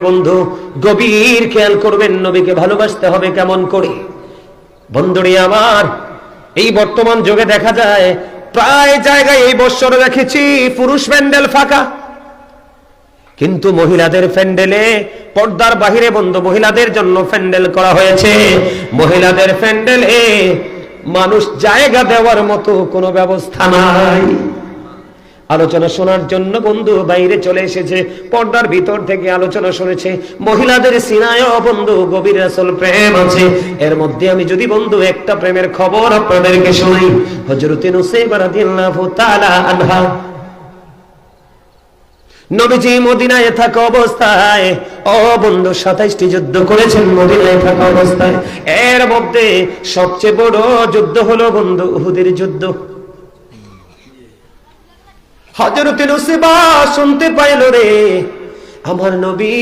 বন্ধু, গভীর খেয়াল করবেন, নবীকে ভালোবাসতে হবে কেমন করে? বন্ধুরি আমার, এই বর্তমান যুগে দেখা যায়, প্রায় জায়গায় এই বৎসর দেখেছি পুরুষ প্যান্ডেল ফাঁকা। কিন্তু মহিলাদের প্যান্ডেলে, পর্দার বাহিরে বন্ধু, মহিলাদের জন্য প্যান্ডেল করা হয়েছে। মহিলাদের প্যান্ডেলে মানুষ জায়গা দেওয়ার মতো কোনো ব্যবস্থা নাই। আলোচনা শোনার জন্য বন্ধু বাইরে চলে এসেছে, পর্দার ভিতর থেকে আলোচনা শুনেছে, মহিলাদের সিনায় বন্ধু গভীর আসল প্রেম আছে। এর মধ্যে আমি যদি বন্ধু একটা প্রেমের খবর আপনাদেরকে শুনি হজরতে নুসাইবা রাদিয়াল্লাহু তাআলা আনহা। নবীজি মদিনায় থাকা অবস্থায়, ও বন্ধু সাতাইশটি যুদ্ধ করেছেন মদিনায় থাকা অবস্থায়। এর মধ্যে সবচেয়ে বড় যুদ্ধ হলো বন্ধু উহুদের যুদ্ধ। হজরত নসিবা শুনতে পাইল রে। আমার নবী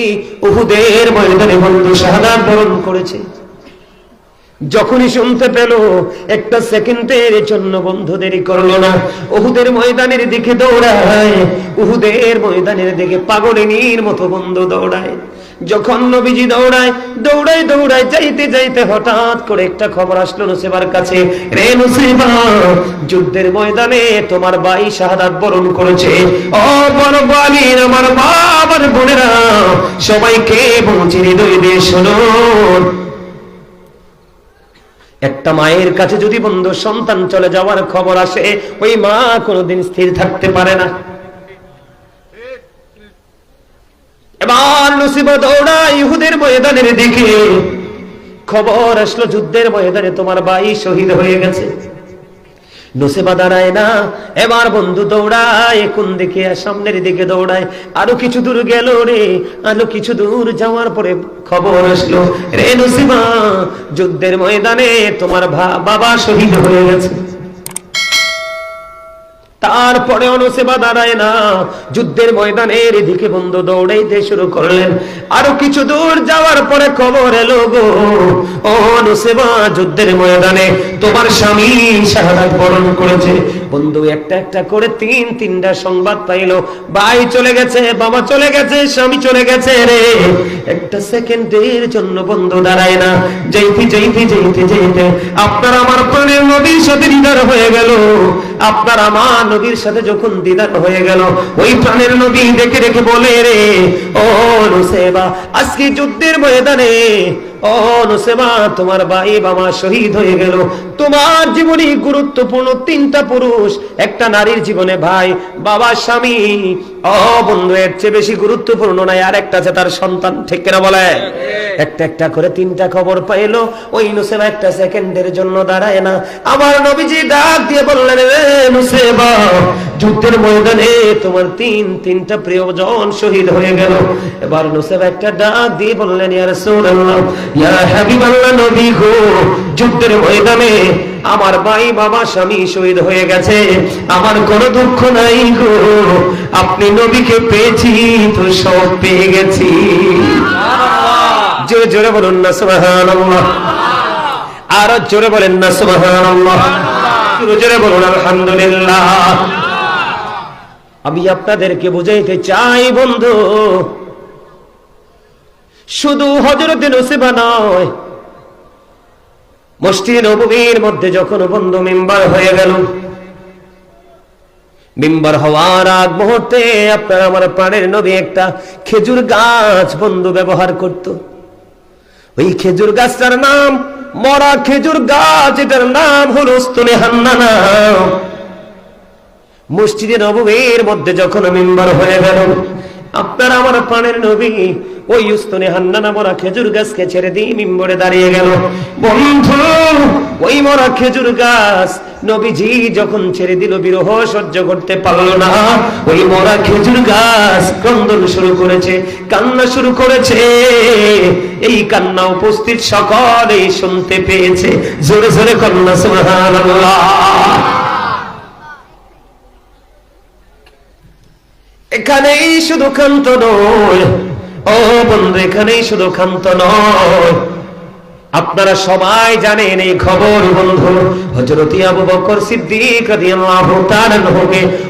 উহুদের ময়দানে বন্ধু শাহাদা বরণ করেছে। যখনই শুনতে পেল, একটা সেকেন্ডের জন্য বন্ধু দেরি করল না। উহুদের ময়দানের দিকে দৌড়ায়, উহুদের ময়দানের দিকে পাগলিনীর মতো বন্ধু দৌড়ায়। যখন নবীজি দৌড়ায় দৌড়ায় দৌড়ায় যাইতে যাইতে হঠাৎ করে একটা খবর আসলো নসিবার কাছে। রে নসিবা, যুদ্ধের ময়দানে তোমার ভাই শাহাদাত বরণ করেছে। ও বড় বালির আমার আমার বোনেরা, সবাইকে বলছি হৃদয় দিয়ে শুনুন একটা মায়ের কাছে যদি বন্ধু সন্তান চলে যাওয়ার খবর আসে, ওই মা কোনোদিন স্থির থাকতে পারে না। এবার দৌড়া ইহুদের ময়দানের দিকে। খবর আসলো যুদ্ধের ময়দানে, তোমার ভাই শহীদ হয়ে গেছে। নসেবা দাঁড়ায় না, এবার বন্ধু দৌড়ায়, কোন দিকে সামনের দিকে দৌড়ায়। আরও কিছু দূর গেল রে, আরও কিছু দূর যাওয়ার পরে খবর আসলো, রে নসিবা যুদ্ধের ময়দানে তোমার বাবা শহীদ হয়ে গেছে। তারপরে অনুসেবা দাঁড়ায় না। যুদ্ধের ময়দানের এদিকে বন্ধু দৌড়াইতে শুরু করলেন। আরও কিছু দূর যাওয়ার পরে খবর এলো গো। অনুসেবা যুদ্ধের ময়দানে তোমার স্বামী শাহাদাত বরণ করেছে। বন্ধু, একটা একটা করে তিন তিনটা সংবাদ পাইলো। ভাই চলে গেছে, বাবা চলে গেছে, স্বামী চলে গেছে রে। একটা সেকেন্ডের জন্য বন্ধু দাঁড়ায় না। যাইতে যাইতে যাইতে যাইতে আপনার আমার প্রাণের নবীর সাথে দিদার হয়ে গেল। আপনার আমার নবীর সাথে যখন দিদার হয়ে গেল, ওই প্রাণের নবী দেখে রেখে বলে, রে, ও নুসেবা, আজকে যুদ্ধের ময়দানে ও তোমার ভাই বাবা শহীদ হয়ে গেল। তোমার জীবনে গুরুত্বপূর্ণ তিনটা পুরুষ, একটা নারীর জীবনে ভাই, বাবা, স্বামী। ও বন্ধু, এর চেয়ে বেশি গুরুত্বপূর্ণ নাই, আর একটা আছে তার সন্তান, ঠিক কিনা বলে? একটা একটা করে তিনটা খবর পাইলো। ওই নুসেবা একটা সেকেন্ডের জন্য দাঁড়ায় না। আমার নবীজি ডাক দিয়ে বললেন রে যুদ্ধের ময়দানে তোমার তিন, তিনটা প্রিয়জন শহীদ হয়ে গেল। এবার নুসেবা একটা ডাক দিয়ে বললেন, ইয়া রাসূলুল্লাহ আমার ভাই বাবা স্বামী শহীদ হয়ে গেছে। আমার কোনো দুঃখ নাই গো, আপনি নবীকে পেয়েছি, তো সব পেয়ে গেছি। জোরে জোরে বলুন না, সুবহানাল্লাহ। আরও জোরে বলেন না জোরে জোরে বলুন, আলহামদুলিল্লাহ। আমি আপনাদেরকে বুঝাইতে চাই, বন্ধু শুধু হজরতে নয়। মসজিদ নবীর মধ্যে যখন বন্ধু মেম্বার হয়ে গেল, মেম্বার হওয়ার আগ মুহূর্তে আপনার আমার প্রাণের নবী একটা খেজুর গাছ বন্ধু ব্যবহার করত। ওই খেজুর গাছটার নাম, মরা খেজুর গাছ, এটার নাম হলো স্তনে মসজিদে নবীর মধ্যে যখন মেম্বার হয়ে গেল, আপনার আমার প্রাণের নবী ওই উস্তনে হান্নানা মরা খেজুর গাছকে ছেড়ে দিয়ে মিম্বরে দাঁড়িয়ে গেল। বন্ধু, ওই মরা খেজুর গাছ নবীজি যখন ছেড়ে দিল, বিরহ সহ্য করতে পারল না। ওই মরা খেজুর গাছ ক্রন্দন শুরু করেছে, কান্না শুরু করেছে। এই কান্না উপস্থিত সকলেই শুনতে পেয়েছে। জোরে জোরে কন্যা, সুবহানাল্লাহ। এখানেই শুধু ক্ষান্ত নয় বন্ধু, এখানেই শুধু ক্ষান্ত নয়। আপনারা সবাই জানেন এই খবর, বন্ধু। হজরতি আবু বকর সিদ্দিক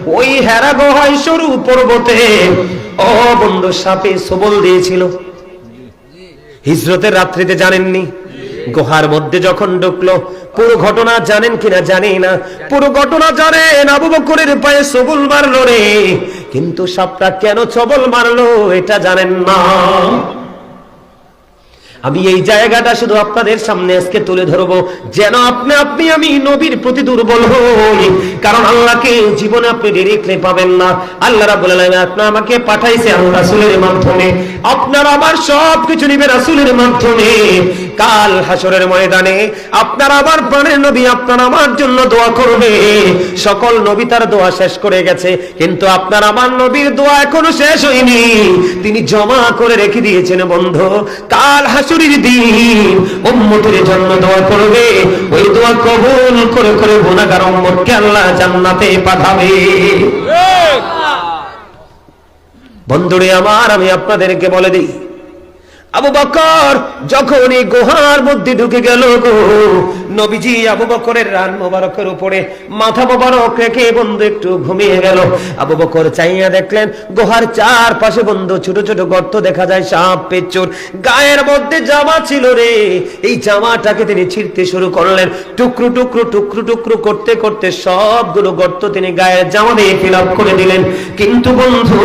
ওই হেরা গুহায় সরু পর্বতে, ও বন্ধু, সাপে সবল দিয়েছিল। হিজরতের রাত্রিতে জানেননি? গুহার মধ্যে যখন ঢুকলো, পুরো ঘটনা জানেন কিনা জানি না। পুরো ঘটনা জানেন, আবু বকরের পায়ে সবল মারলো রে। কিন্তু সাপটা কেন সবল মারলো, এটা জানেন না। আমি এই জায়গাটা শুধু আপনাদের সামনে আজকে তুলে ধরবো। যেন আপনি আপনি আমি নবীর প্রতি দুর্বল হই। কারণ আল্লাহকে জীবনে আপনি ডিরেক্টলি পাবেন না। আল্লাহ রাব্বুল আলামিন আপনার আমাকে পাঠাইছে আল্লাহ রাসূলের মাধ্যমে। আপনার আমার সব কিছু নিবে রাসূলের মাধ্যমে। কাল হাসরের ময়দানে আপনার আমার প্রাণের নবী আপনার আমার জন্য দোয়া করবে। সকল নবী তার দোয়া শেষ করে গেছে। কিন্তু আপনার আমার নবীর দোয়া এখনও শেষ হয়নি। তিনি জমা করে রেখে দিয়েছেন বন্ধু। কাল হাসুরির দিন উম্মতের জন্য দোয়া করবে ওই দোয়া কবুল করে করে গুণাগার উম্মতকে আল্লাহ জান্নাতে পাঠাবে। বন্ধুরে আমার আমি আপনাদেরকে বলে দিই আবু বকর যখন এই গুহার মধ্যে ঢুকে গেল গো, নবীজি আবু বকরের রান মোবারকের উপরে মাথা মোবারক রেখে বন্ধু একটু ঘুমিয়ে গেল। আবু বকর চাইয়া দেখলেন, গুহার চারপাশে বন্ধু ছোট ছোট গর্ত দেখা যায়, সাপ, পেচুর গায়ের মধ্যে জামা ছিল রে। এই জামাটাকে তিনি ছিঁড়তে শুরু করলেন। টুকরো টুকরো টুকরো টুকরো করতে করতে সবগুলো গর্ত তিনি গায়ের জামা দিয়ে ফিল করে দিলেন। কিন্তু বন্ধু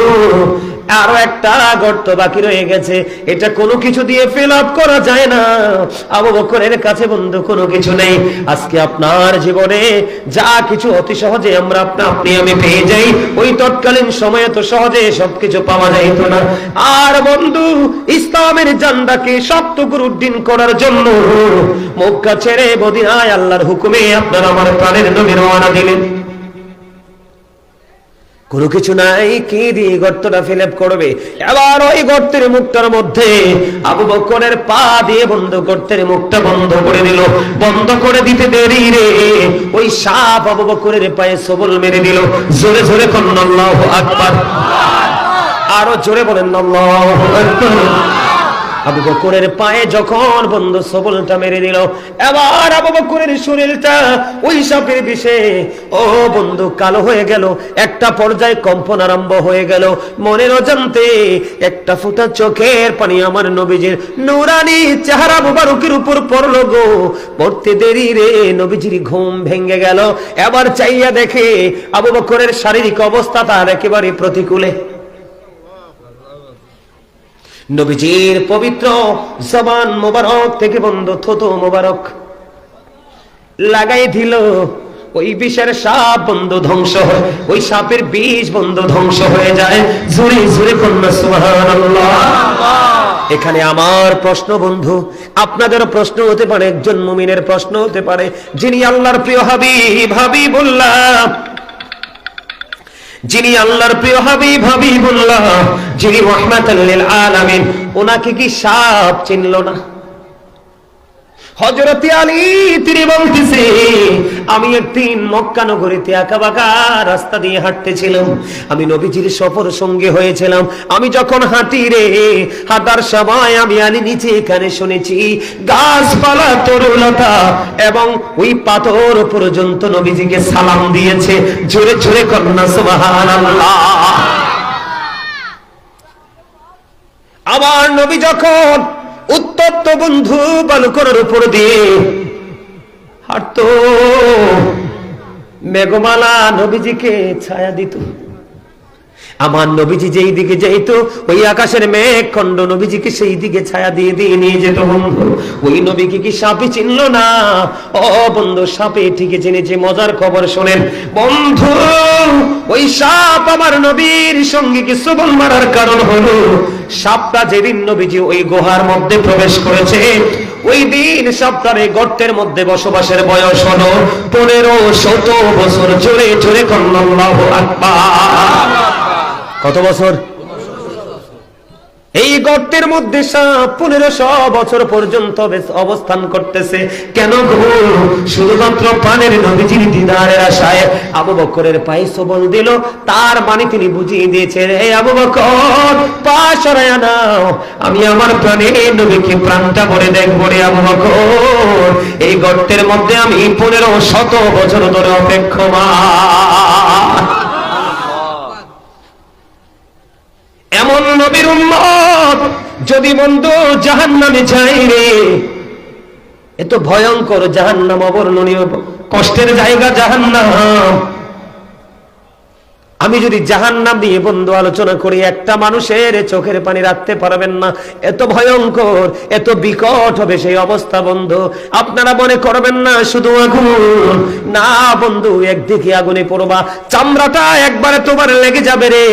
আরও একটা গর্ত বাকি রয়ে গেছে। এটা কোনো কিছু দিয়ে ফিল আপ করা যায় না। আবু বকরের কাছে বন্ধু, কোনো কিছু নেই। আজকে আপনার জীবনে যা কিছু অতি সহজে আমরা আপনা আপনি আমি পেয়ে যাই, ওই তৎকালীন সময়ে তো সহজে সবকিছু পাওয়া যাইতো না। আর বন্ধু, ইসলামের জান্ডাকে শক্ত করে উড্ডিন করার জন্য মক্কা ছেড়ে বদিনায় আল্লাহর হুকুমে আপনার আমার প্রাণের নবী রওনা দিলেন। কোনো কিছু নাই, কি দিয়ে গর্তটা ফিল করবে? এবার ওই গর্তের মুখটার মধ্যে আবু বকরের পা দিয়ে বন্ধ, গর্তের মুখটা বন্ধ করে দিল। বন্ধ করে দিতে দেরি রে। ওই সাপ আবু বকরের পায়ে সবল মেরে দিল। জোরে জোরে কন্নল্লাহ আকবার। আরও জোরে বলেন, আল্লাহু আকবার। আবু বকরের পায়ে যখন বন্ধু সবলটা মেরে দিল, এবার আবু বকরের শরীরটা ওই সাপের বিষে। ও বন্ধু, কালো হয়ে গেল, একটা পর্যায়ে কম্পন আরম্ভ হয়ে গেল। মনের অজান্তে একটা ফুটা চোখের পানি আমার নবীজির নুরানি চেহারা মুবারকের উপর পড়ল গো। পড়তে দেরি রে, নবীজির ঘুম ভেঙে গেল। এবার চাইয়া দেখে আবু বকরের শারীরিক অবস্থা তার একেবারে প্রতিকূলে। নবীজির পবিত্র জবান মোবারক থেকে বন্ধ থতো মোবারক লাগাই দিল। ওই বিষের সাপ বন্ধ ধ্বংস হয়, ওই সাপের বিষ বন্ধ ধ্বংস হয়ে যায়। জোরে জোরে কন্যা, সুবহানাল্লাহ। এখানে আমার প্রশ্ন বন্ধু আপনাদের প্রশ্ন হতে পারে, একজন মুমিনের প্রশ্ন হতে পারে, যিনি আল্লাহর প্রিয় হাবি ভাবি হাবিবুল্লাহ। যিনি আল্লাহর প্রিয় হাবিব হাবিবুল্লাহ যিনি রহমাতাল লিল আলামিন ওনাকে কি সাপ চিনল না? হযরত আলী তিনি বলতেছে, আমি একদিন মক্কা নগরীতে একা বাঁকা রাস্তা দিয়ে হাঁটতেছিলাম। আমি নবীজির সফর সঙ্গে হয়েছিলাম। আমি যখন হাঁটি রে, হাঁটার সময় আমি আলী নিচে এখানে শুনেছি, গাছপালা তরুলতা এবং ওই পাথর পর্যন্ত নবীজিকে সালাম দিয়েছে। জোরে জোরে কন্যা, সুবহানাল্লাহ। আমার নবী যখন উত্তপ্ত বন্ধু বালুকরের উপর দিয়ে হাঁটত। মেঘমালা নবীজিকে ছায়া দিত। আমার নবীজি যেই দিকে যাইতো, ওই আকাশের মেঘ খণ্ড নবীজিকে সেই দিকে ছায়া দিয়ে দিয়ে নিয়ে যেত বন্ধু। ওই নবীকে কি সাপে চিনলো না? ও বন্ধু, সাপে ঠিকই চিনেছে, মজার খবর শোনেন। বন্ধু, ওই সাপ আমার নবীর সঙ্গে কি সুবল মারার কারণ হলো? সাপটা যেদিন নবীজি ওই গুহার মধ্যে প্রবেশ করেছে, ওই দিন এই গর্তের মধ্যে বসবাসের বয়স হলো পনেরো শত বছর। জোরে জোরে কন্নাল্লাহু আকবার। কত বছর? এই গর্তের মধ্যে সাপ পনেরোশো বছর পর্যন্ত অবস্থান করতেছে। কেন গো? শুধুমাত্র পানের নবীজির দিদারের আশায় আবু বকরের পায়ে সবল দিল। তার মানে তিনি বুঝিয়ে দিয়েছে রে আবু বকর, পা সরাইয়া নাও। আমি আমার প্রাণের নবীকে প্রাণটা ভরে দেখব রে আবু বকর। এই গর্তের মধ্যে আমি পনেরো শত বছর ধরে অপেক্ষমান এমন নবীর উম্মত। যদি বন্ধু জাহান নামে যাই রে এত ভয়ঙ্কর জাহান নাম অবর্ণনীয়, কষ্টের জায়গা জাহান নাম আমি যদি জাহান নাম নিয়ে বন্ধু আলোচনা করি, একটা মানুষের চোখের পানি রাখতে পারবেন না। এত ভয়ঙ্কর, এত বিকট হবে সেই অবস্থা, বন্ধু। আপনারা মনে করবেন না, শুধু আগুন। না, বন্ধু, একদিকে আগুনে পড়বা, চামড়াটা একবারে তোমার লেগে যাবে রে।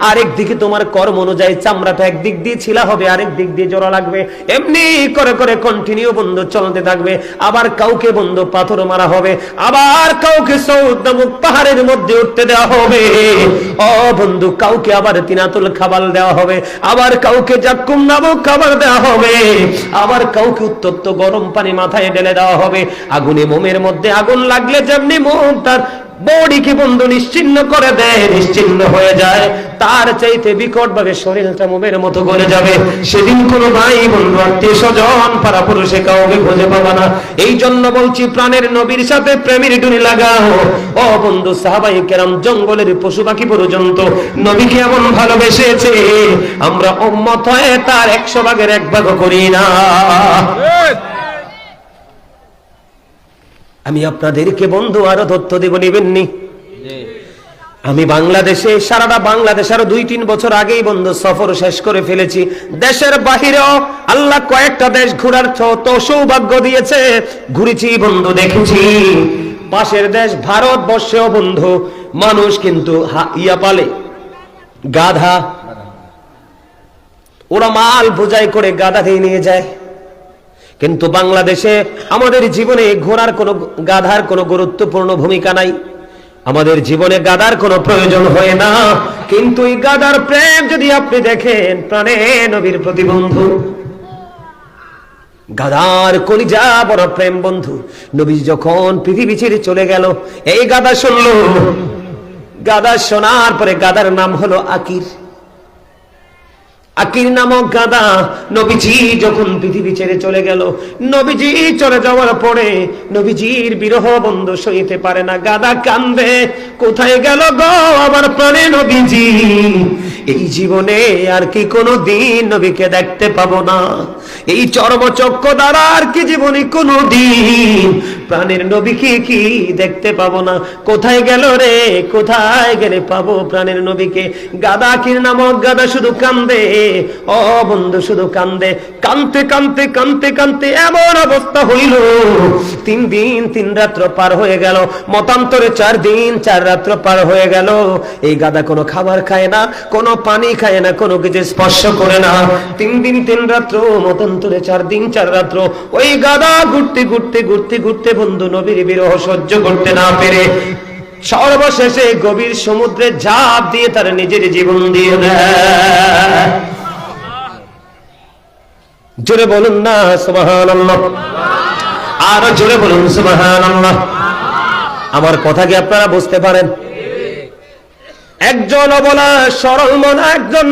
আরেক দিকে তোমার কর্ম অনুযায়ী চামড়াটা একদিক দিয়ে ছিলা হবে আরেক দিক দিয়ে জোড়া লাগবে। এমনি করে করে কন্টিনিউ বন্ধু, চলতে থাকবে। আবার কাউকে, বন্ধু, পাথর মারা হবে। আবার কাউকে সৌদ পাহাড়ের মধ্যে উঠতে দেওয়া হবে। ও বন্ধু, কাউকে আবার তিনাতুল খাবার দেওয়া হবে, আবার কাউকে জাক্কুম নামক খাবার দেওয়া হবে, আবার কাউকে উত্তপ্ত গরম পানি মাথায় ঢেলে দেওয়া হবে। আগুনে মোমের মধ্যে আগুন লাগলে যেমনি মোম তার বডিকে বন্ধু নিশ্চিন্ন করে দেয়, নিশ্চিন্ন হয়ে যায়। তার চাইতে বিকট ভাবে শরীরটা মোমের মতো গলে যাবে। সেদিন কোনো ভাই, বন্ধু, আত্মীয়, স্বজন, পাড়া পুরুষে কাউকে খুঁজে পাবা না। এই জন্য বলছি, প্রাণের নবীর সাথে প্রেমের ডুরি লাগাও। ও বন্ধু, সাহাবাই কেরাম, জঙ্গলের পশু পাখি পর্যন্ত নবীকে এমন ভালোবেসেছে। আমরা উম্মত হয়ে তার একশো ভাগের এক ভাগ করি না। আমি আপনাদেরকে বন্ধু আরও তথ্য দেব নিবেননি? আমি বাংলাদেশে সারাটা বাংলাদেশ আরও দুই তিন বছর আগেই বন্ধু সফর শেষ করে ফেলেছি। দেশের বাহিরেও আল্লাহ কয়েকটা দেশ ঘোরার তো সৌভাগ্য দিয়েছে। ঘুরেছি বন্ধু দেখেছি। পাশের দেশ ভারতবর্ষেও বন্ধু মানুষ কিন্তু ইয়া পালে। গাধা। ওরা মাল বোঝাই করে গাধা দিয়ে নিয়ে যায়। কিন্তু বাংলাদেশে আমাদের জীবনে ঘোড়ার কোনো গাধার কোনো গুরুত্বপূর্ণ ভূমিকা নাই। আমাদের জীবনে গাদার কোনো প্রয়োজন হয় না। কিন্তু এই গাদার প্রেম যদি আপনি দেখেন, প্রাণে নবীর প্রতিবন্ধু গাদার কলিজা বড় প্রেম বন্ধু। নবী যখন পৃথিবী ছেড়ে চলে গেল, এই গাদা শুনল। গাদা শোনার পরে গাদার নাম হলো আকির। আকির নামক গাদা নবীজি যখন পৃথিবী ছেড়ে চলে গেল, নবীজি চলে যাওয়ার পরে নবীজির বিরহ বন্ধ সইতে পারে না। গাদা কান্দে, কোথায় গেল গো আমার প্রাণে নবীজি? এই জীবনে আর কি কোনো দিন নবীকে দেখতে পাবো না। এই চর্মচক্র দ্বারা আর কি জীবনে কোনো দিন প্রাণের নবীকে কি দেখতে পাবো না। কোথায় গেল রে? কোথায় গেলে পাবো প্রাণের নবীকে? গাদা কির নামক গাদা শুধু কান্দে ও বন্ধু শুধু কান্দে। কানতে কানতে কানতে কানতে এমন অবস্থা হইল, তিন দিন, তিন রাত্র পার হয়ে গেল, মতান্তরে চার দিন, চার রাত্র পার হয়ে গেল। এই গাদা কোনো খাবার খায় না, কোনো পানি খায় না, কোনো কিছু স্পর্শ করে না। তিন দিন, তিন রাত্র, মতান্তরে চার দিন, চার রাত্র। ওই গাদা ঘুরতে ঘুরতে ঘুরতে ঘুরতে বন্ধু নবীর বিরহ সহ্য করতে না পেরে সর্বশেষে গভীর সমুদ্রে ঝাঁপ দিয়ে তার নিজের জীবন দিয়ে দেয়। জোরে বলুন না সুবাহান আরও জোরে বলুন সুবাহান আমার কথা কি আপনারা বুঝতে পারেন? একজন অবলা, সরল মন, একজন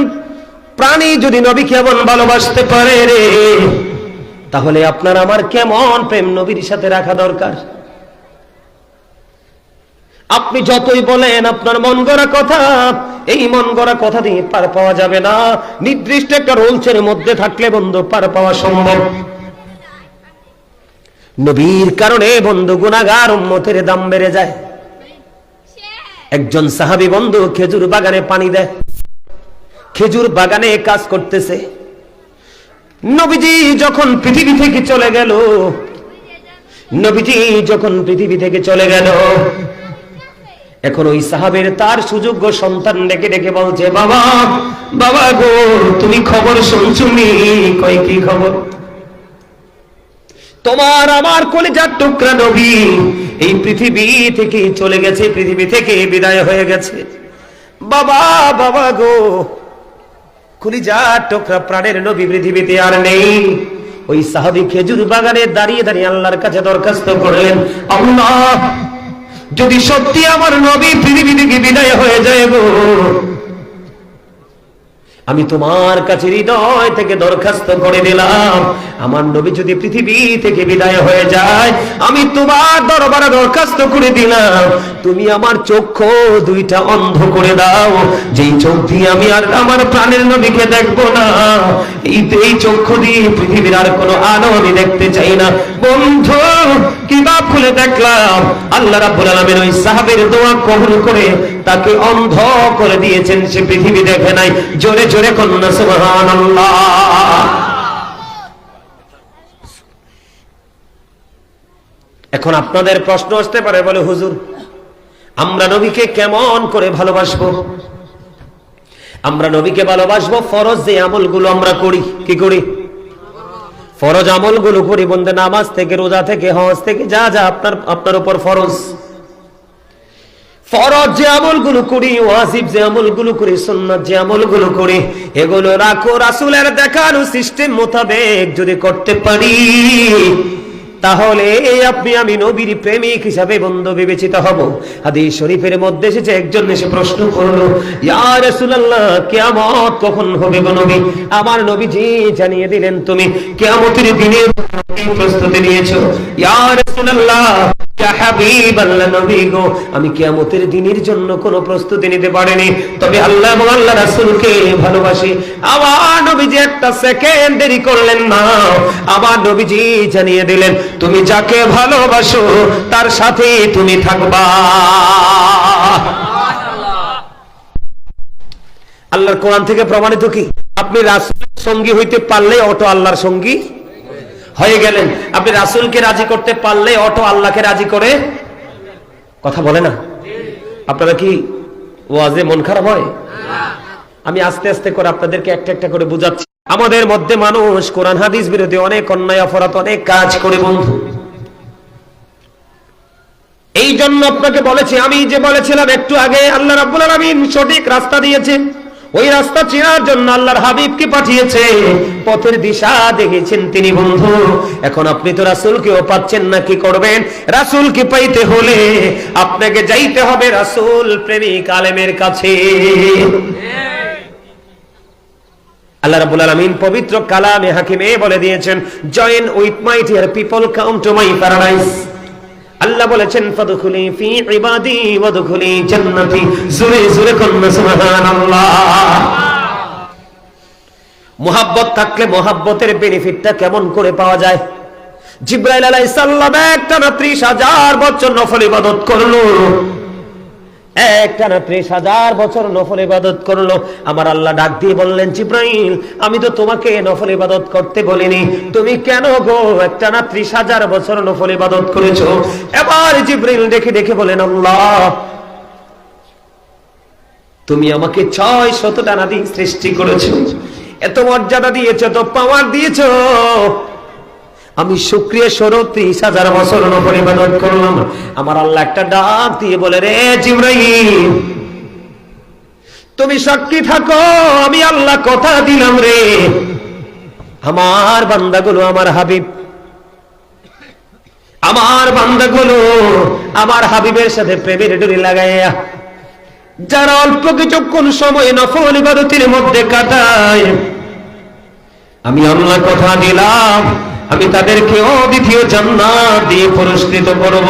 প্রাণী যদি নবীকে এমন ভালোবাসতে পারে রে, তাহলে আপনার আমার কেমন প্রেম নবীর সাথে রাখা দরকার? আপনি যতই বলেন, আপনার মন গড়া কথা, এই মন গড়া কথা দিয়ে পার পাওয়া যাবে না। নির্দিষ্ট একটা রোলসের মধ্যে থাকলে বন্ধু, পার পাওয়া সম্ভব। নবীর কারণে বন্ধু গুনাগার উম্মতের দাম বেড়ে যায়। একজন সাহাবী বন্ধু খেজুর বাগানে পানি দেয়। খেজুর বাগানে কাজ করতেছে। নবীজি যখন পৃথিবী থেকে চলে গেল, নবীজি যখন পৃথিবী থেকে চলে গেল, এখন ওই সাহাবের তার সুযোগ্য সন্তান ডেকে ডেকে বলছে, বাবা বাবা গো, তুমি খবর শুনছুনি কয় কি খবর? তোমার আমার কলিজার টুকরা নবী এই পৃথিবী থেকে চলে গেছে, পৃথিবী থেকে বিদায় হয়ে গেছে। বাবা বাবা গো কলিজার টোকরা প্রাণের নবী পৃথিবীতে আর নেই। ওই সাহাবী খেজুর বাগানে দাঁড়িয়ে দাঁড়িয়ে আল্লাহর কাছে দরখাস্ত করলেন, আল্লাহ, যদি সত্যি আমার নবী পৃথিবী থেকে বিদায় হয়ে যায় গো আমি তোমার কাছে হৃদয় থেকে দরখাস্ত করে দিলাম। আমার নবী যদি পৃথিবী থেকে বিদায় হয়ে যায়, আমি তোমার দরবারে দরখাস্ত করে দিলাম। তুমি আমার চক্ষু দুইটা অন্ধ করে দাও। যেই চোখ দিয়ে আমি আর আমার প্রাণের নবীকে দেখব না, এই চক্ষু দিয়ে পৃথিবীর আর কোনো আলো আমি দেখতে চাই না। বন্ধু কিতাব খুলে দেখলাম? আল্লাহ রাব্বুল আলামিন ওই সাহাবের দোয়া কবুল করে তাকে অন্ধ করে দিয়েছেন। সে পৃথিবী দেখে নাই। জোরে জোরে সুবহানাল্লাহ। এখন আপনাদের প্রশ্ন আসতে পারে, বলে হুজুর, আমরা নবীকে কেমন করে ভালোবাসবো? আমরা নবীকে ভালোবাসবো ফরজ যে আমলগুলো আমরা করি, কি করি? ফরজ আমলগুলো করি বন্ধে নামাজ থেকে, রোজা থেকে, হজ থেকে, যা যা আপনার আপনার উপর ফরজ। ফরজ যে আমলগুলো করি, ওয়াজিব যে আমলগুলো করি, সুন্নাত যে আমলগুলো করি, এগুলো রাখো রাসূলের দেখানো সিস্টেম মোতাবেক যদি করতে পারি, তাহলে আপনি আমি নবীর প্রেমিক হিসাবে বন্ধু বিবেচিত হব। হাদিস শরীফের মধ্যে এসেছে, একজন এসে প্রশ্ন করল, ইয়া রাসূলুল্লাহ, কিয়ামত কখন হবে গো নবী? আমার নবীজি জানিয়ে দিলেন, তুমি কিয়ামতের দিনে প্রস্তুতি নিয়েছো। ইয়া রাসূলুল্লাহ আমি কিয়ামতের দিনের জন্য কোনো প্রস্তুতি নিতে পারিনি। তবে আল্লাহ এবং আল্লাহ রাসূলকে ভালোবাসি। আমার নবীজি একটা সেকেন্ড দেরি করলেন না। আমার নবীজি জানিয়ে দিলেন, তুমি যাকে ভালোবাসো, তার সাথে তুমি থাকবা। আল্লাহর কোরআন থেকে প্রমাণিত কি? আপনি রাসূলের সঙ্গী হইতে পারলে অটো আল্লাহর সঙ্গী হয়ে গেলেন। আপনি রাসূলকে রাজি করতে পারলে অটো আল্লাহকে রাজি করে? কথা বলে না? আপনারা কি ওয়াজে মন খারাপ হয়? আমি আস্তে আস্তে করে আপনাদেরকে একটা একটা করে বুঝাচ্ছি। আমাদের মধ্যে মানুষ কোরআন, হাদিস বিরোধী অনেক অন্যায়, অপরাধ, অনেক কাজ করে বন্ধু। এই জন্য আপনাকে বলেছি, আমি যে বলেছিলাম একটু আগে, আল্লাহ রাব্বুল আলামিন সঠিক রাস্তা দিয়েছে ওই রাস্তা চেনার জন্য আল্লাহর হাবিবকে পাঠিয়েছে। পথের দিশা দেখেছেন তিনি বন্ধু। এখন আপনি তো রাসূলকেও পাচ্ছেন না, কি করবেন? রাসূলকে পাইতে হলে আপনাকে যাইতে হবে রাসূল প্রেমিক আলেমের কাছে। আল্লাহ রাব্বুল আলামিন পবিত্র কালামে হাকিমে বলে দিয়েছেন join with my dear people come to my paradise আল্লাহ বলেছেন, ফাদখুলি ফি ইবাদি ওয়াদখুলি জান্নাতি। জুরে জুরে কন্না সুবহানাল্লাহ। মোহাব্বত থাকলে মোহাব্বতের বেনিফিটটা কেমন করে পাওয়া যায়? জিব্রাইল আলাইহিস সালাম একটা একটানা 30000 বছর নফল ইবাদত করল। একটানা ত্রিশ হাজার বছর নফল ইবাদত করল। আমার আল্লাহ ডাক দিয়ে বললেন, জিব্রাইল, আমি তো তোমাকে নফল ইবাদত করতে বলিনি। তুমি কেন গো একটানা ত্রিশ হাজার বছর নফল ইবাদত করেছ? এবার জিব্রাইল দেখে দেখে বলেন, আল্লাহ, তুমি আমাকে ছয় শত টানা দিয়ে সৃষ্টি করেছ। এত মর্যাদা দিয়েছ তো পাওয়ার দিয়েছ। আমি শুক্রিয়া স্বরূপ ত্রিশ হাজার বছর নফল করলাম। আমার আল্লাহ একটা ডাক দিয়ে বলে, রে জিব্রাহিম তুমি সাক্ষী থাকো, আমি আল্লাহ কথা দিলাম রে। আমার বান্দাগুলো আমার হাবিব। আমার বান্দাগুলো আমার হাবিবের সাথে প্রেমের ডুরি লাগাইয়া, যারা অল্প কিছুক্ষণ সময় নফল ইবাদতের মধ্যে কাটায়, আমি আল্লাহ কথা দিলাম। আমি তাদেরকে অদ্বিতীয় জান্নাত দিয়ে পুরস্কৃত করব।